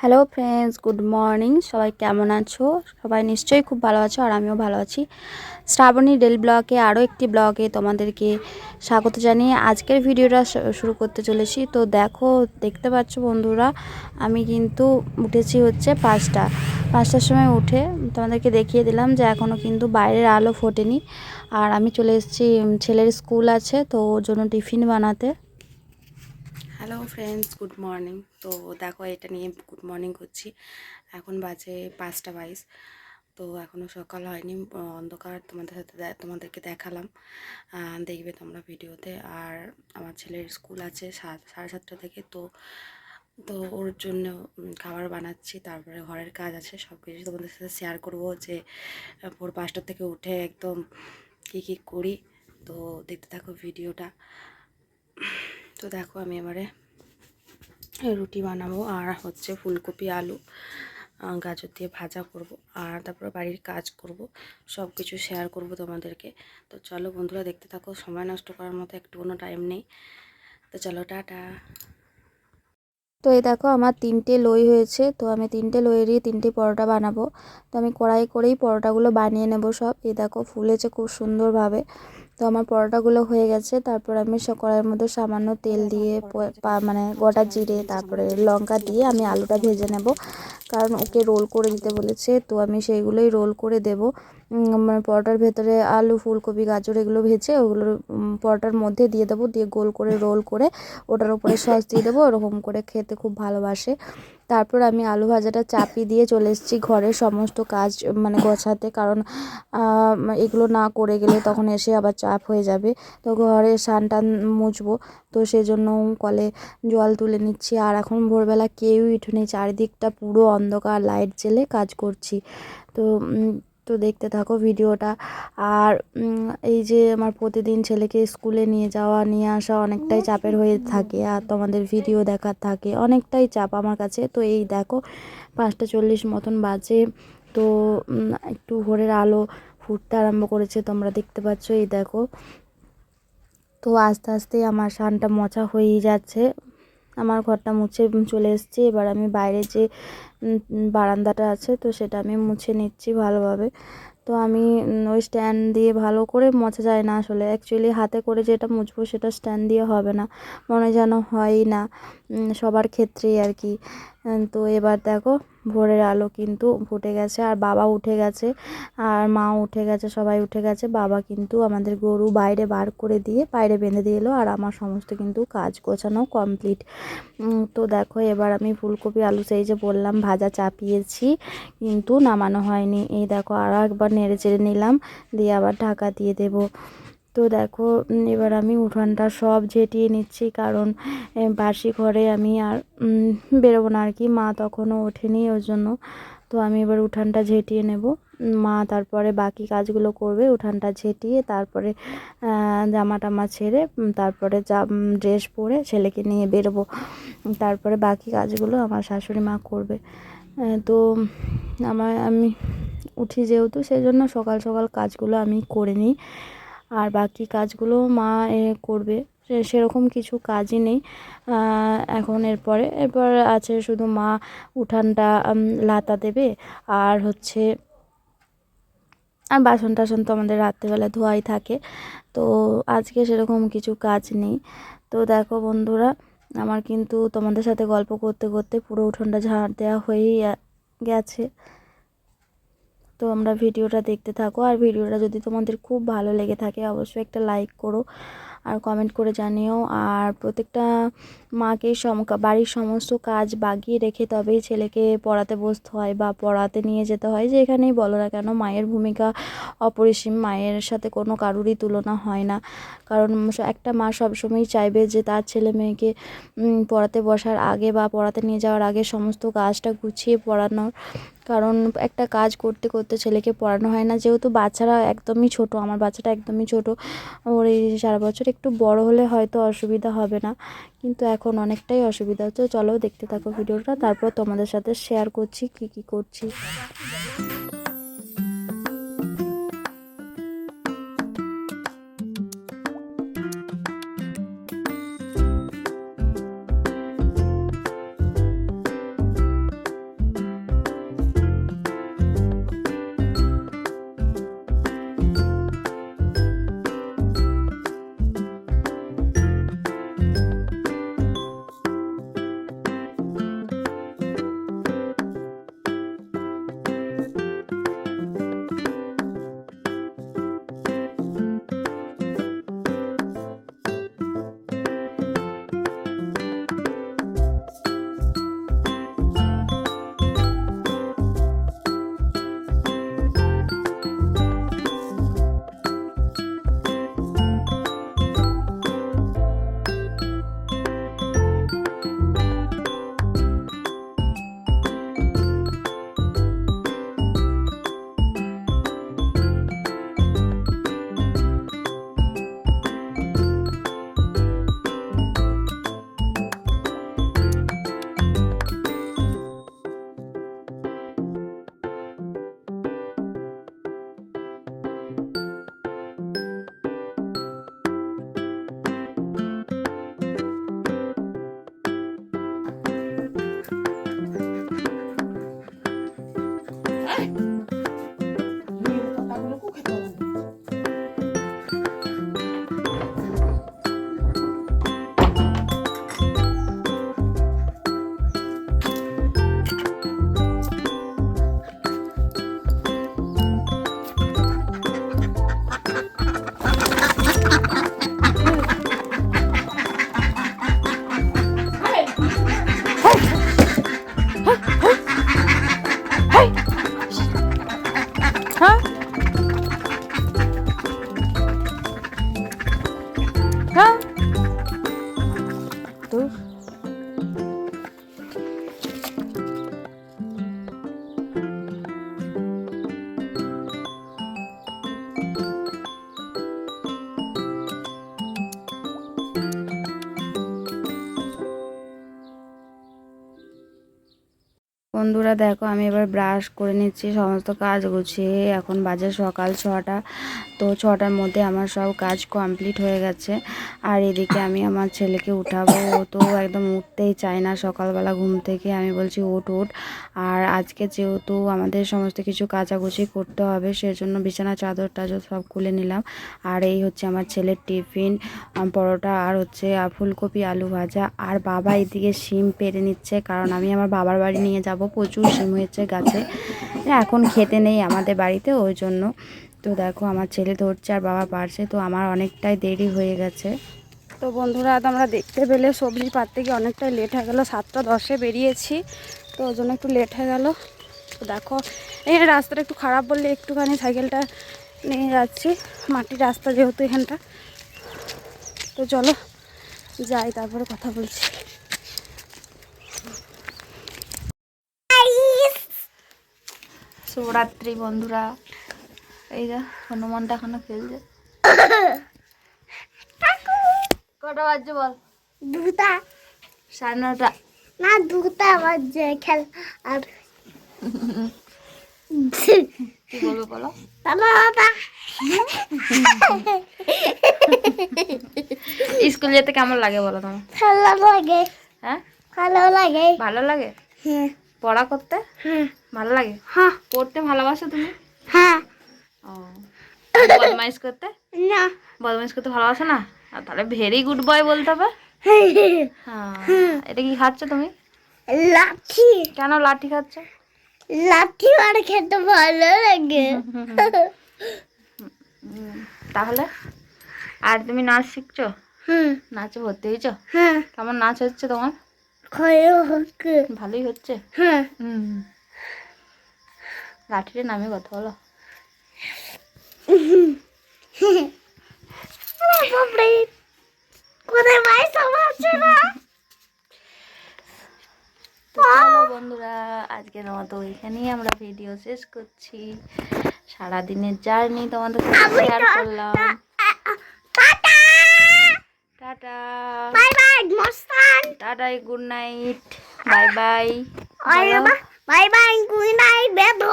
Hello friends good morning সবাই কেমন আছো? সবাই নিশ্চয়ই খুব ভালো আছো, আর আমিও ভালো আছি। শ্রাবণী ডেল ব্লগে আরও একটি ব্লগে তোমাদেরকে স্বাগত জানিয়ে আজকের ভিডিওটা শুরু করতে চলেছি। তো দেখো, দেখতে পাচ্ছ বন্ধুরা, আমি কিন্তু উঠেছি হচ্ছে পাঁচটা। পাঁচটার সময় উঠে তোমাদেরকে দেখিয়ে দিলাম যে এখনও কিন্তু বাইরের আলো ফোটেনি। আর আমি চলে এসেছি ছেলের স্কুল আছে, তো ওর জন্য টিফিন বানাতে। হ্যালো ফ্রেন্ডস গুড মর্নিং তো দেখো, এটা নিয়ে গুড মর্নিং করছি। এখন বাজে পাঁচটা বাইশ। তো এখনও সকাল হয়নি, অন্ধকার তোমাদের সাথে তোমাদেরকে দেখালাম। দেখবে তোমরা ভিডিওতে। আর আমার ছেলের স্কুল আছে সাত সাড়ে সাতটা থেকে। তো তো ওর জন্য খাবার বানাচ্ছি। তারপরে ঘরের কাজ আছে। সব কিছু তোমাদের সাথে শেয়ার করব যে, ভোর পাঁচটা থেকে উঠে একদম কী কী করি। তো দেখতে থাকো ভিডিওটা। তো দেখো আমি এবারে রুটি বানাবো আর হচ্ছে ফুলকপি, আলু গাজর দিয়ে ভাজা করব আর তারপরে বাড়ির কাজ করব সব কিছু শেয়ার করব তোমাদেরকে। তো চলো বন্ধুরা দেখতে থাকো, সময় নষ্ট করার মতো একটু কোনো টাইম নেই। তো চলো, টাটা। তো এই দেখো আমার তিনটে লই হয়েছে, তো আমি তিনটে লইয়েরই তিনটে পরোটা বানাবো। তো আমি কড়াই করেই পরোটাগুলো বানিয়ে নেব সব। এই দেখো ফুলেছে খুব সুন্দরভাবে। তো আমার পরোটাগুলো হয়ে গেছে। তারপর আমি কড়াইয়ের মধ্যে সামান্য তেল দিয়ে মানে গোটা জিরে, তারপরে লঙ্কা দিয়ে আমি আলুটা ভেজে নেব। কারণ ওকে রোল করে দিতে বলেছে, তো আমি সেইগুলোই রোল করে দেব। মানে পরোটার ভেতরে আলু, ফুলকপি, গাজর এগুলো ভেজে ওগুলোর পরোটার মধ্যে দিয়ে দেবো। দিয়ে গোল করে রোল করে ওটার উপরে সস দিয়ে দেবো। ওরকম করে খেতে খুব ভালোবাসে। তারপর আমি আলু ভাজাটা চাপি দিয়ে চলে এসেছি ঘরের সমস্ত কাজ মানে গোছাতে। কারণ এগুলো না করে গেলে তখন এসে আবার চাপ হয়ে যাবে। তো ঘরে সান টান মুছবো। তো সেজন্য কলে জল তুলে নিচ্ছি। আর এখন ভোরবেলা কেউই নেই। চারিদিকটা পুরো অন্ধকার, লাইট জেলে কাজ করছি। তো তো দেখতে থাকো ভিডিওটা। আর এই যে আমার প্রতিদিন ছেলেকে স্কুলে নিয়ে যাওয়া নিয়ে আসা অনেকটাই চাপের হয়ে থাকে আর তোমাদের ভিডিও দেখার থাকে অনেকটাই চাপ আমার কাছে। তো এই দেখো পাঁচটা চল্লিশ মতন বাজে। তো একটু ভোরের আলো ফুটতে আরম্ভ করেছে তোমরা দেখতে পাচ্ছ এই দেখো। তো আস্তে আস্তে আমার সানটা মোছা হয়েই যাচ্ছে। আমার ঘরটা মুছে চলে এসেছি। এবার আমি বাইরে যে বারান্দাটা আছে, তো সেটা আমি মুছে নিচ্ছি ভালোভাবে। তো আমি ওই স্ট্যান্ড দিয়ে ভালো করে মোছা যায় না আসলে। অ্যাকচুয়ালি হাতে করে যেটা মুছবো সেটা স্ট্যান্ড দিয়ে হবে না। মনে যেন হয়ই না সবার ক্ষেত্রেই আর কি। তো এবার দেখো, ভোরের আলো কিন্তু ফুটে গেছে, আর বাবা উঠে গেছে, আর মা উঠে গেছে, সবাই উঠে গেছে। বাবা কিন্তু আমাদের গরু বাইরে বার করে দিয়ে বাইরে বেঁধে দিয়ে এলো, আর আমার সমস্ত কিন্তু কাজ গোছানো কমপ্লিট। তো দেখো, এবার আমি ফুলকপি, আলু সেই যে বললাম, ভাজা চাপিয়েছি, কিন্তু নামানো হয়নি। এই দেখো আরও একবার নেড়ে চেড়ে নিলাম, দিয়ে আবার ঢাকা দিয়ে দেবো। তো দেখো এবার আমি উঠানটা সব ঝেঁটিয়ে নিচ্ছি কারণ বাসি ঘরে আমি আর বেরোবো না আর কি। মা তখনও ওঠেনি ওর জন্য। তো আমি এবার উঠানটা ঝেঁটিয়ে নেব। মা তারপরে বাকি কাজগুলো করবে, উঠানটা ঝেঁটিয়ে তারপরে জামা টামা ছেড়ে তারপরে যা ড্রেস পরে ছেলেকে নিয়ে বেরোবো। তারপরে বাকি কাজগুলো আমার শাশুড়ি মা করবে। তো আমার, আমি উঠি যেহেতু সেই জন্য সকাল সকাল কাজগুলো আমি করে নিই। আর বাকি কাজগুলো মা, এ, করবে। সেরকম কিছু কাজই নেই। এখন এরপরে, এরপর আছে শুধু মা উঠানটা লাতা দেবে। আর হচ্ছে, আর বাসন টাসন তো আমাদের রাত্রেবেলা ধোয়াই থাকে। তো আজকে সেরকম কিছু কাজ নেই। তো দেখো বন্ধুরা, আমার কিন্তু তোমাদের সাথে গল্প করতে করতে পুরো উঠোনটা ঝাড় দেওয়া হয়েই গেছে। তো আমরা ভিডিওটা দেখতে থাকো। আর ভিডিওটা যদি তোমাদের খুব ভালো লেগে থাকে, অবশ্যই একটা লাইক করো। আর কমেন্ট করে জানিও। আর প্রত্যেকটা মাকে সম, বাড়ির সমস্ত কাজ বাগিয়ে রেখে তবেই ছেলেকে পড়াতে বসতে হয় বা পড়াতে নিয়ে যেতে হয়, যে এখানেই বলো না কেন মায়ের ভূমিকা অপরিসীম, মায়ের সাথে কোনো কারুরই তুলনা হয় না। কারণ একটা মা সবসময়ই চাইবে যে তার ছেলে মেয়েকে পড়াতে বসার আগে বা পড়াতে নিয়ে যাওয়ার আগে সমস্ত কাজটা গুছিয়ে পড়ানোর। কারণ একটা কাজ করতে করতে ছেলেকে পড়ানো হয় না। যেহেতু বাচ্চারা একদমই ছোট, আমার বাচ্চাটা একদমই ছোট, ওর এই সারা বছর একটু বড় হলে হয়তো অসুবিধা হবে না। কিন্তু এখন অনেকটাই অসুবিধা হচ্ছে। চলো দেখতে থাকো ভিডিওটা। তারপর তোমাদের সাথে শেয়ার করছি, কি কি করছি। বন্ধুরা দেখো আমি এবার ব্রাশ করে নিচ্ছি সমস্ত কাজ গুছিয়ে। এখন বাজে সকাল ছটা। তো ছটার মধ্যে আমার সব কাজ কমপ্লিট হয়ে গেছে। আর এদিকে আমি আমার ছেলেকে উঠাবো। ও তো একদম উঠতেই চায় না। সকালবেলা ঘুম থেকে আমি বলছি উঠ উঠ আর আজকে যেহেতু আমাদের সমস্ত কিছু কাচাকুচি করতে হবে, সেজন্য বিছানা, চাদর, টাদর সব খুলে নিলাম। আর এই হচ্ছে আমার ছেলের টিফিন পরোটা আর হচ্ছে ফুলকপি, আলু ভাজা। আর বাবা এদিকে শিম পেরে নিচ্ছে, কারণ আমি আমার বাবার বাড়ি নিয়ে যাব। প্রচুর শিম হয়েছে গাছে। এখন খেতে নেই আমাদের বাড়িতে, ওই জন্য তো দেখো আমার ছেলে ধরছে আর বাবা পারছে তো আমার অনেকটাই দেরি হয়ে গেছে। তো বন্ধুরা আজ আমরা দেখতে পেলে সবজি পাততে গিয়ে অনেকটাই লেট হয়ে গেলো সাতটা দশে বেরিয়েছি তো ওই জন্য একটু লেট হয়ে গেল। তো দেখো এই রাস্তাটা একটু খারাপ বললে একটুখানি সাইকেলটা নিয়ে যাচ্ছি মাটির রাস্তা যেহেতু এখানটা। তো চলো যাই তারপরে কথা বলছি। শুভরাত্রি বন্ধুরা এই যা হনুমানটা এখনও খেলছে। কটা বাজছে বল? দুটা। সাড়ে নটা। না দুটা বাজে খেল আর কি বলব বলো? স্কুল যেতে কেমন লাগে বলো তোমার? ভালো লাগে। হ্যাঁ? ভালো লাগে। ভালো লাগে? হ্যাঁ। পড়া করতে? হ্যাঁ। ভালো লাগে? হ্যাঁ। পড়তে ভালোবাসো তুমি? হ্যাঁ। বদমাইশ করতে? না। বদমাইশ করতে ভালোবাসো না? আর তাহলে ভেরি গুড বয় বলতে হবে। হ্যাঁ। এটা কি খাচ্ছ তুমি? লাঠি। কেন লাঠি খাচ্ছ? লাঠি মার খেতে ভালো লাগে। তাহলে? আর তুমি নাচ শিখছো? হুম। নাচে ভর্তি হয়েছো? হ্যাঁ। কেমন নাচ হচ্ছে তোমার? ভালোই হচ্ছে? হ্যাঁ। হুম। লাঠির নামে কথা বলো। কোথায় ভাই সব আছে না তো চলো বন্ধুরা আজকের মতো এখানেই আমরা ভিডিও শেষ করছি। সারাদিনের জার্নি তোমাদের সাথে শেয়ার করলাম। টাটা! বাই বাই মস্তান। Good night bye bye bye bye bye good night Bebo